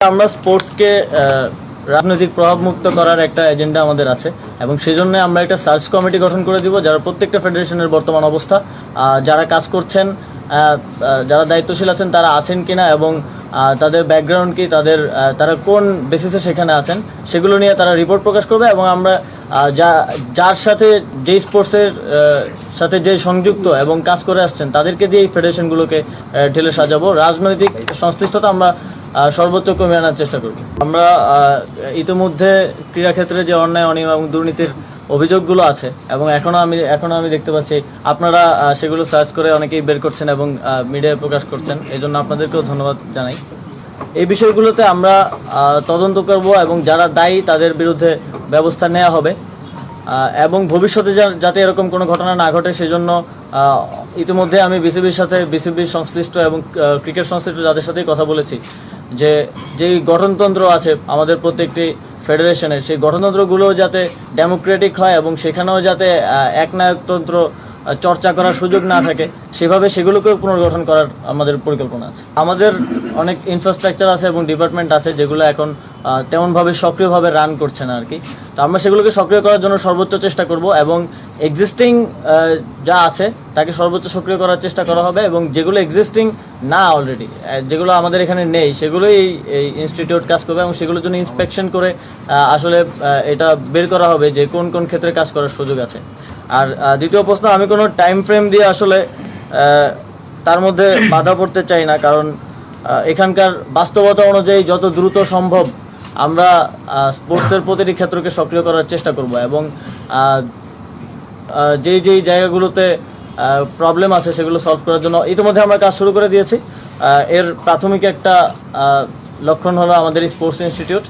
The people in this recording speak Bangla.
আমরা স্পোর্টসকে রাজনৈতিক প্রভাব মুক্ত করার একটা এজেন্ডা আমাদের আছে এবং সেই জন্য আমরা একটা সার্চ কমিটি গঠন করে দিব, যারা প্রত্যেকটা ফেডারেশনের বর্তমান অবস্থা যারা কাজ করছেন যারা দায়িত্বশীল আছেন, তারা আছেন কিনা এবং তাদের ব্যাকগ্রাউন্ড কি, তাদের তারা কোন বেসিসে সেখানে আছেন, সেগুলো নিয়ে তারা রিপোর্ট প্রকাশ করবে এবং আমরা যা, যার সাথে যেই স্পোর্টসের সাথে যে সংযুক্ত এবং কাজ করে আসছেন, তাদেরকে দিয়ে এই ফেডারেশনগুলোকে ঢেলে সাজাবো। রাজনৈতিক সংশ্লিষ্টতা আমরা সর্বোচ্চ কমিয়ে আনার চেষ্টা করব। আমরা ইতিমধ্যে ক্রীড়াক্ষেত্রে যে অন্যায়, অনিয়ম এবং দুর্নীতির অভিযোগগুলো আছে এবং এখনও আমি এখনও আমি দেখতে পাচ্ছি, আপনারা সেগুলো সার্চ করে অনেকেই বের করছেন এবং মিডিয়ায় প্রকাশ করছেন। এই জন্য আপনাদেরকেও ধন্যবাদ জানাই। এই বিষয়গুলোতে আমরা তদন্ত করব এবং যারা দায়ী তাদের বিরুদ্ধে ব্যবস্থা নেওয়া হবে। এবং ভবিষ্যতে যাতে এরকম কোনো ঘটনা না ঘটে সেজন্য ইতিমধ্যে আমি বিসিবির সাথে বিসিবির সংশ্লিষ্ট এবং ক্রিকেট সংশ্লিষ্ট যাদের সাথেই কথা বলেছি যে, যেই গঠনতন্ত্র আছে আমাদের প্রত্যেকটি ফেডারেশনের, সেই গঠনতন্ত্রগুলোও যাতে ডেমোক্রেটিক হয় এবং সেখানেও যাতে একনায়কতন্ত্র চর্চা করার সুযোগ না থাকে, সেভাবে সেগুলোকেও পুনর্গঠন করার আমাদের পরিকল্পনা আছে। আমাদের অনেক ইনফ্রাস্ট্রাকচার আছে এবং ডিপার্টমেন্ট আছে যেগুলো এখন তেমনভাবে সক্রিয়ভাবে রান করছে না আর কি তো আমরা সেগুলোকে সক্রিয় করার জন্য সর্বোচ্চ চেষ্টা করব এবং এক্সিস্টিং যা আছে তাকে সর্বোচ্চ সক্রিয় করার চেষ্টা করা হবে এবং যেগুলো এক্সিস্টিং না অলরেডি যেগুলো আমাদের এখানে নেই, সেগুলোই এই- ইনস্টিটিউট কাজ করবে এবং সেগুলোর জন্য ইন্সপেকশন করে আসলে এটা বের করা হবে যে কোন কোন ক্ষেত্রে কাজ করার সুযোগ আছে। আর দ্বিতীয় প্রশ্ন, আমি কোনো টাইম ফ্রেম দিয়ে আসলে তার মধ্যে বাধা পড়তে চাই না, কারণ এখানকার বাস্তবতা অনুযায়ী যত দ্রুত সম্ভব আমরা স্পোর্টসের প্রতিটি ক্ষেত্রকে সক্রিয় করার চেষ্টা করব এবং যেই যেই জায়গাগুলোতে প্রবলেম আছে সেগুলো সলভ করার জন্য। ইতিমধ্যে আমরা কাজ শুরু করে দিয়েছি। এর প্রাথমিক একটা লক্ষণ হলো আমাদের স্পোর্টস ইনস্টিটিউট